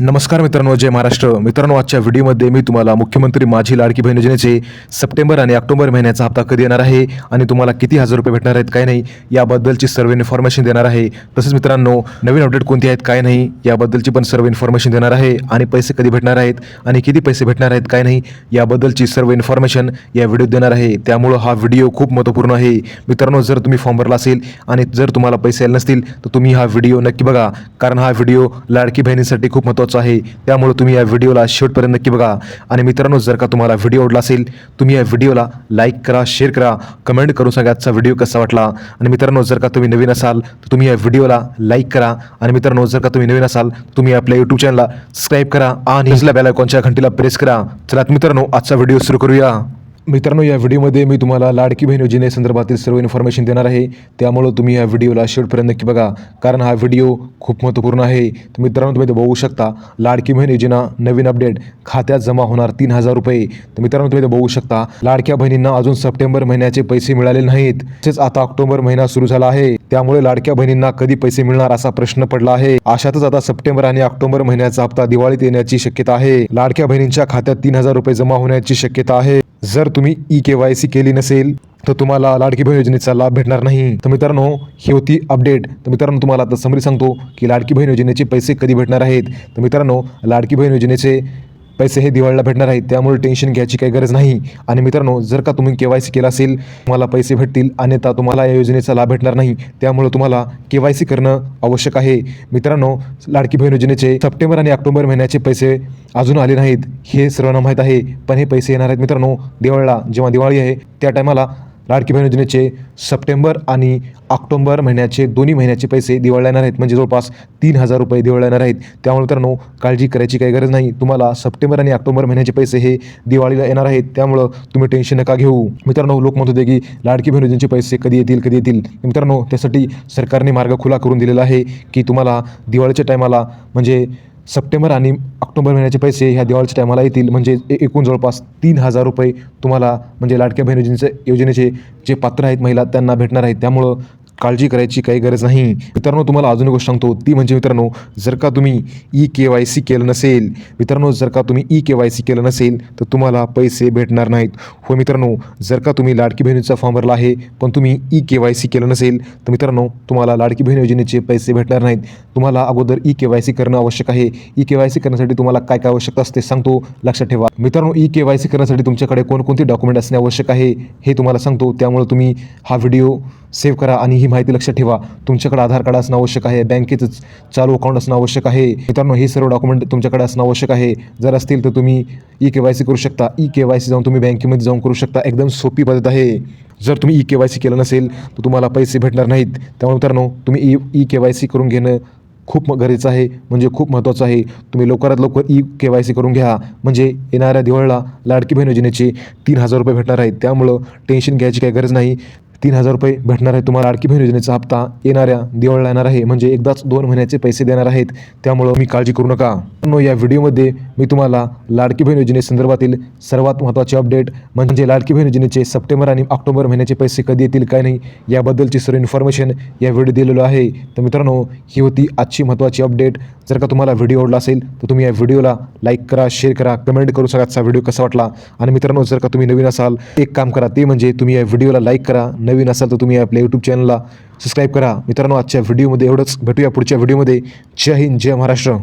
नमस्कार मित्रांनो जय महाराष्ट्र. मित्रांनो आजच्या व्हिडिओमध्ये मी तुम्हाला मुख्यमंत्री माझी लाडकी बहीण योजनेचे सप्टेंबर आणि ऑक्टोबर महिन्याचा हप्ता कधी येणार आहे आणि तुम्हाला किती हजार रुपये भेटणार आहेत काय नाही याबद्दलची सर्व इन्फॉर्मेशन देणार आहे. तसेच मित्रांनो नवीन अपडेट कोणती आहेत काय नाही याबद्दलची पण सर्व इन्फॉर्मेशन देणार आहे आणि पैसे कधी भेटणार आहेत आणि किती पैसे भेटणार आहेत काय नाही याबद्दलची सर्व इन्फॉर्मेशन या व्हिडिओत देणार आहे. त्यामुळं हा व्हिडिओ खूप महत्त्वपूर्ण आहे. मित्रांनो जर तुम्ही फॉर्म भरला असेल आणि जर तुम्हाला पैसे आले नसतील तर तुम्ही हा व्हिडिओ नक्की बघा. कारण हा व्हिडिओ लाडकी बहिणीसाठी खूप महत्त्वाचा आहे. त्यामुळे तुम्ही या व्हिडिओला शेवटपर्यंत नक्की बघा. आणि मित्रांनो जर का तुम्हाला व्हिडिओ आवडला असेल तुम्ही या व्हिडिओला लाईक करा शेअर करा कमेंट करून सांगा आजचा व्हिडिओ कसा वाटला. आणि मित्रांनो जर का तुम्ही नवीन असाल तर तुम्ही या व्हिडिओला लाईक करा. आणि मित्रांनो जर का तुम्ही नवीन असाल तुम्ही आपल्या यूट्यूब चॅनलला सबस्क्राईब करा आणि बेल आयकॉनच्या घंटीला प्रेस करा. चला मित्रांनो आजचा व्हिडिओ सुरू करूया. मित्रांनो या व्हिडिओमध्ये मी तुम्हाला लाडकी बहीण योजनेसंदर्भातील सर्व इन्फॉर्मेशन देणार आहे. त्यामुळं तुम्ही या व्हिडिओला शेवटपर्यंत नक्की बघा कारण हा व्हिडिओ खूप महत्त्वपूर्ण आहे. तर मित्रांनो तुम्ही ते बघू शकता लाडकी बहीण योजना नवीन अपडेट खात्यात जमा होणार तीन हजार रुपये. तर मित्रांनो तुम्ही बघू शकता लाडक्या बहिणींना अजून सप्टेंबर महिन्याचे पैसे मिळाले नाहीत. तसेच आता ऑक्टोबर महिना सुरू झाला आहे. त्यामुळे लाडक्या बहिणींना कधी पैसे मिळणार असा प्रश्न पडला आहे. अशातच आता सप्टेंबर आणि ऑक्टोबर महिन्याचा हप्ता दिवाळीत येण्याची शक्यता आहे. लाडक्या बहिणींच्या खात्यात तीन हजार रुपये जमा होण्याची शक्यता आहे. जर तुम्ही ई के वाय सी केली नसेल तर तुम्हाला लाडकी बहीण योजनेचा लाभ भेटणार नाही. तर मित्रांनो ही होती अपडेट तर मित्रांनो तुम्हाला आता समरी सांगतो की लाडकी बहीण योजनेचे पैसे कधी भेटणार आहेत? तर मित्रांनो लाडकी बहीण योजनेचे पैसे हे दिवाळीला भेटणार आहेत त्यामुळे टेन्शन घ्यायची काही गरज नाही. आणि मित्रांनो जर का तुम्ही के वाय सी केला असेल तुम्हाला पैसे भेटतील अन्यथा तुम्हाला या योजनेचा लाभ भेटणार नाही. त्यामुळे तुम्हाला के वाय सी करणं आवश्यक आहे. मित्रांनो लाडकी बहीण योजनेचे सप्टेंबर आणि ऑक्टोबर महिन्याचे पैसे अजून आले नाहीत हे सर्वांना माहीत आहे. पण हे पैसे येणार आहेत मित्रांनो दिवाळीला. जेव्हा दिवाळी आहे त्या टायमाला लाडकी बहीण योजनेचे सप्टेंबर आणि ऑक्टोंबर महिन्याचे दोन्ही महिन्याचे पैसे दिवाळीला येणार आहेत. म्हणजे जवळपास तीन हजार रुपये दिवाळीला येणार आहेत. त्यामुळे मित्रांनो काळजी करायची काही गरज नाही. तुम्हाला सप्टेंबर आणि ऑक्टोबर महिन्याचे पैसे हे दिवाळीला येणार आहेत. त्यामुळं तुम्ही टेन्शन नका घेऊ. मित्रांनो लोक म्हणत होते की लाडकी बहीण योजनेचे पैसे कधी येतील कधी येतील? मित्रांनो त्यासाठी सरकारने मार्ग खुला करून दिलेला आहे की तुम्हाला दिवाळीच्या टायमाला म्हणजे सप्टेंबर आणि ऑक्टोबर महिन्याचे पैसे ह्या दिवाळीच्या टायमाला येतील. म्हणजे एकूण जवळपास तीन हजार रुपये तुम्हाला म्हणजे लाडक्या बहिणीजींचे योजनेचे जे पात्र आहेत महिला त्यांना भेटणार आहेत. त्यामुळं काळजी करायची काही गरज नाही. मित्रांनो तुम्हाला अजून एक गोष्ट सांगतो. ती म्हणजे मित्रांनो जर का तुम्ही ई के वाय सी केलं नसेल मित्रांनो जर का तुम्ही ई के वाय सी केलं नसेल तर तुम्हाला पैसे भेटणार नाहीत. हो मित्रांनो जर का तुम्ही लाडकी बहिणीचा फॉर्म भरला आहे पण तुम्ही ई के वाय सी केलं नसेल तर मित्रांनो तुम्हाला लाडकी बहीण योजनेचे पैसे भेटणार नाहीत. तुम्हाला अगोदर ई के वाय सी करणं आवश्यक आहे. ई के वाय सी करण्यासाठी तुम्हाला काय काय आवश्यक असते सांगतो. लक्षात ठेवा. मित्रांनो ई के वाय सी करण्यासाठी तुमच्याकडे कोणकोणते डॉक्युमेंट असणे आवश्यक आहे हे तुम्हाला सांगतो. त्यामुळे तुम्ही हा व्हिडिओ सेव्ह करा आणि ही माहिती लक्षात ठेवा. तुमच्याकडे आधार कार्ड असणं आवश्यक आहे बँकेचं चालू अकाउंट असणं आवश्यक आहे. मित्रांनो हे सर्व डॉक्युमेंट तुमच्याकडे असणं आवश्यक आहे. जर असतील तर तुम्ही ई के वाय सी करू शकता. ई के वाय सी जाऊन तुम्ही बँकेमध्ये जाऊन करू शकता. एकदम सोपी पद्धत आहे. जर तुम्ही ई के वाय सी केलं नसेल तर तुम्हाला पैसे भेटणार नाहीत. त्यामुळे मित्रांनो तुम्ही E E K Y C करून घेणं खूप गरजेचं आहे. म्हणजे खूप महत्त्वाचं आहे. तुम्ही लवकरात लवकर ई के वाय सी करून घ्या. म्हणजे येणाऱ्या दिवाळीला लाडकी बहीण योजनेचे तीन हजार रुपये भेटणार आहेत. त्यामुळं टेन्शन घ्यायची काही गरज नाही. तीन हजार रुपये भेटणार आहे. तुम्हाला लाडकी बहीण योजनेचा हप्ता येणाऱ्या दिवाळीला येणार आहे. म्हणजे एकदाच दोन महिन्याचे पैसे देणार आहेत. त्यामुळं मी काळजी करू नका. या व्हिडिओमध्ये मी तुम्हाला लाडकी बहीण योजनेसंदर्भातील सर्वात महत्त्वाचे अपडेट म्हणजे लाडकी बहीण योजनेचे सप्टेंबर आणि ऑक्टोबर महिन्याचे पैसे कधी येतील काय नाही याबद्दलची सर्व इन्फॉर्मेशन या व्हिडिओ दिलेलो आहे. तर मित्रांनो ही होती आजची महत्त्वाची अपडेट. जर का तुम्हाला व्हिडिओ आवडला असेल तर तुम्ही या व्हिडिओला लाईक करा शेअर करा कमेंट करू सगळ्याचा व्हिडिओ कसा वाटला? आणि मित्रांनो जर का तुम्ही नवीन असाल एक काम करा ते म्हणजे तुम्ही या व्हिडिओला लाईक करा. नवीन असाल तर तुम्ही आपल्या यूट्यूब चॅनलला सबस्क्राईब करा. मित्रांनो आजच्या व्हिडिओमध्ये एवढंच. भेटूया पुढच्या व्हिडिओमध्ये जय हिंद जय महाराष्ट्र.